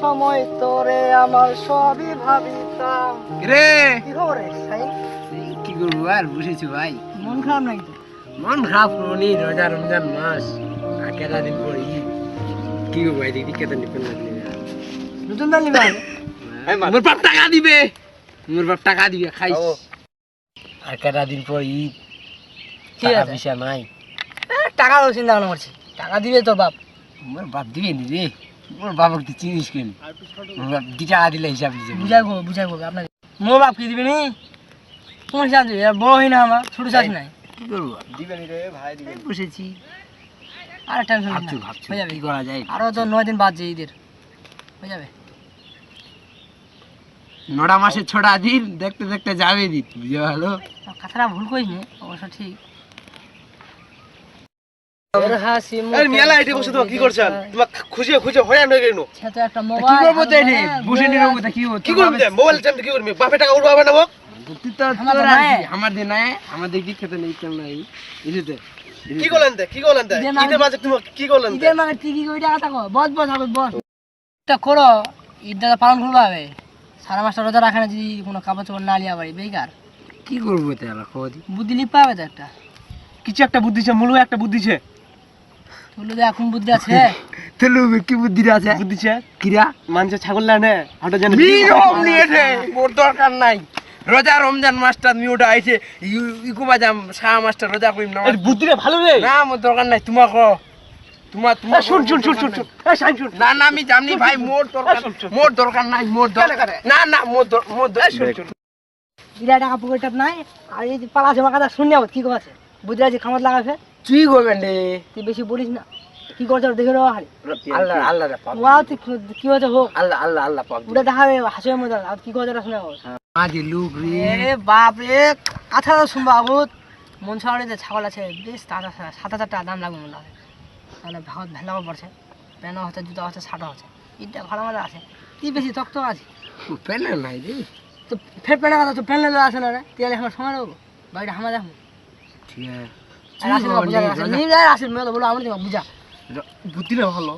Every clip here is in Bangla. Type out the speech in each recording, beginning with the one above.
সময় তোরে আমার সবই ভাবিতাম। রে কি খবর কি করব আর বসেছি ভাই। মন খারাপ নাই তো মন খারাপ করনি রোজা রমজান মাস। আর কেটা দিন পর ঈদ কি করব ভাই দেখি কেটা নিপেন লাগবে নতুন দাল নিবা? মোর বাপ টাকা দিবে। মোর বাপ টাকা দিবে খাইস। আর কেটা দিন পর ঈদ টাকা। পয়সা নাই। টাকা চিন্তা ভাবনা করছি। টাকা দিবে তো বাপ। মোর বাপ দিবে নি রে মোর বাবাকে তুই চিনিস কেন? মোর বাপ দি টাকা দিলে হিসাব দিছে বুঝাই করব বুঝাই করব আপনাকে। মো বাপ কি দিবে নি? তোমার হিসাব দিবে আর বড় হই না আমার ছোট চাষ নাই। কি করব? দিবে নি রে ভাই দিবে বসেছি। আর টেনশন ভাবছি ভাবছি। হয়ে যাবে। কি করা যায়? আরও তো নয় দিন বাদ যে ঈদের। হয়ে যাবে। নটা মাসে ছটা দিন দেখতে দেখতে যাবে দিন বুঝে ভালো কথাটা ভুল করিস অবশ্য ঠিক। মেলা এটি বসে তো কি করছেন? তোমার খুঁজে খুঁজে হয়ে নয় গেল সে তো একটা কি করব তাই রে বসে নিয়ে রবো কি কি করবি মোবাইল চান কি করবি? বাপে টাকা উঠবাবে না মোক আমার তোর নাই। আমার দিয়ে নাই আমার দেখি খেতে নেই কেমন নাই? বুঝতে কি করলেন কি করলেন ঈদের মাঝে- তুমি কি করলেন ঈদের টিকি কই টাকা থাকো বস বস হবে বস। এটা করো ঈদটা পালন করব। হবে সারা মাসটা রোজা রাখে না যদি কোনো কাপড় চোপড় না লিয়া পারি বেকার। কি করব তাহলে বুদ্ধি লিপা হবে তো একটা। কিছু একটা বুদ্ধি ছে মূল একটা বুদ্ধি ছে তুলে তো এখন বুদ্ধি আছে? তাহলে কি বুদ্ধি আছে? বুদ্ধি ছে কিরা? মানুষে ছাগল না নে? জানে নিয়ম নিয়ে মোর দরকার নাই। রোজা রমজান মাসটা আমি আইছে ইকু বাজাম সাহা মাসটা রোজা করিম না এই বুদ্ধিটা ভালো রে। না মোর দরকার নাই তোমার কো তোমার তোমার এই শুন শুন শুন শুন শুন। এই না না আমি জানি ভাই মোর দরকার শোন, শোন। মোর দরকার নাই মোর দরকার? না না মোর দর- মোর এই শুন শুন। বিরা টাকা পকেট নাই আর এই যে পালা আছে আমার কথা শুনে কি আছে? বুদ্ধি আছে খামার লাগাবে তুই করবেন রে তুই বেশি বলিস না। কি করছে দেখে হারি আল্লাহ আল্লাহ রে পাপ। ওয়া তুই কি- হচ্ছে হোক আল্লাহ আল্লাহ আল্লাহ পাপ ওটা দেখাবে হাসির মধ্যে আর কি করছে শুনে যাব আদি লোক রে। এ বাপ রে কথা শুনব আবুত মন শহরে যে ছাগল আছে বেশ তাজা সাত হাজার টাকা দাম লাগবে মনে হয়। তাহলে ভাগত ভেলাও পড়ছে। প্যানও হচ্ছে জুতা হচ্ছে শার্টও হচ্ছে। ঈদটা ভালো মজা আছে। কি বেশি তক্ত আছে পেলে নাই রে। তো ফের প্যানে কথা তো প্যানে আছে না রে। তুই আমার সময় নেব বাড়িটা হামা দেখো। ঠিক আছে। ভালো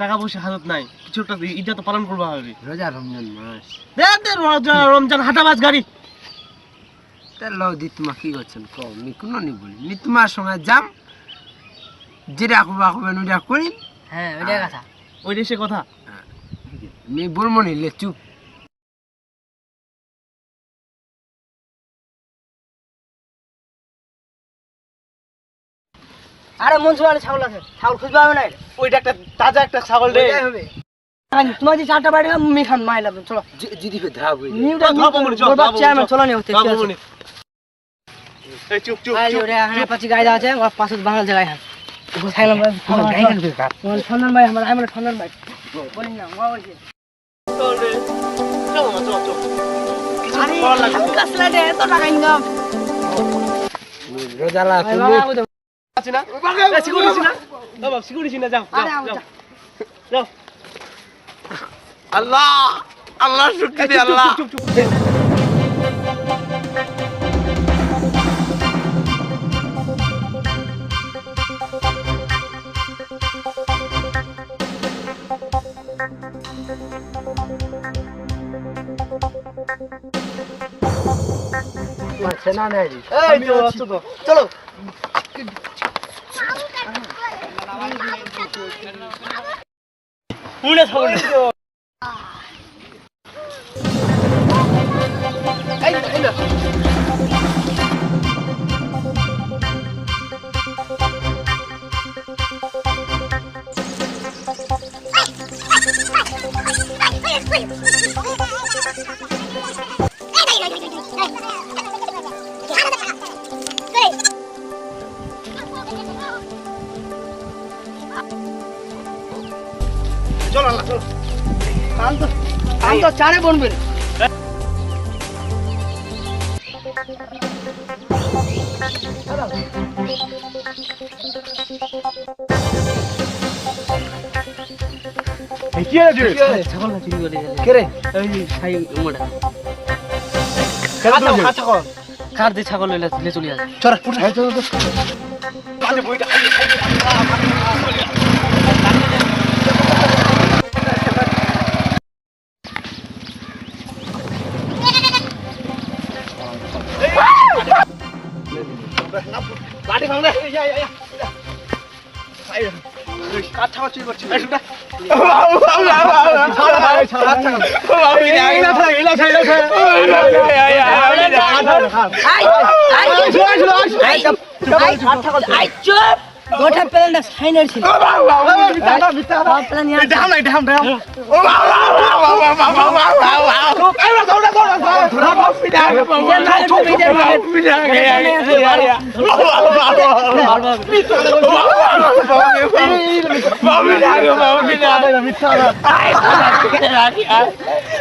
টাকা পয়সা নাই কিছু একটা ঈদটা তো পালন করবা হবে। রোজা রমজান মাস। দেখ রমজান রমজান গাড়ি। তাহলে দি কি করছেন? কম নি কোনো নি বলি। নি তোমার সঙ্গে যাম যেটা করবা করবেন ওইটা করি। হ্যাঁ কথা। ওই দেশে কথা। আমি বলব নিলে চুপ। আরে মন শহরে ছাগল আছে। ছাগল খুঁজবে হবে না ওইটা একটা তাজা একটা ছাগল রে। হবে। তোমার যে চারটা বাড়ি আমি খান মাইলাম চলো। যদি ফের হয়ে যায়। নিউটা ধর বমনি, চল, ধর বমনি, চেয়ারম্যান চলো। নিয়ে হতে বাবু মনি। এই চুপ চুপ আই চুপ ওরে হানা পাচি গায় আছে ওর পাশে বাঙাল জায়গায় হান ওকে খাইলাম ভাই আমার গায়ে কান ফের কাট। তোমার সন্ধান ভাই আমার আমার সন্ধান ভাই। বলি না ওয়া চল রে। চল না চল চল। কিছু লাগবে টাকা ইনকাম রোজালা তুমি বাবা আছে না সিকিউরিটি না বাবা সিকিউরিটি না যাও আরে যাও আউটা যাও যাও আল্লাহ আল্লাহ শুক্তি দে আল্লাহ চুপ চুপ চুপ সেনা নেই এই তো আছো তো চলো পুরো ছাগল রে চল আল্লাহ চল। কাম তো কাম তো চারে বনবে এই কি আছে ছাগল না চুরি করে কে রে? এই কর কার দিয়ে ছাগল লইলে তুলে চলে চল। আরে বইটা রে সামনে ইয়া ইয়া ইয়া আইরে কাঁচা কাঁচি করছি এই শুনটা চুপ গোটা প্ল্যানটা সাইনের ছিল মিথ্যা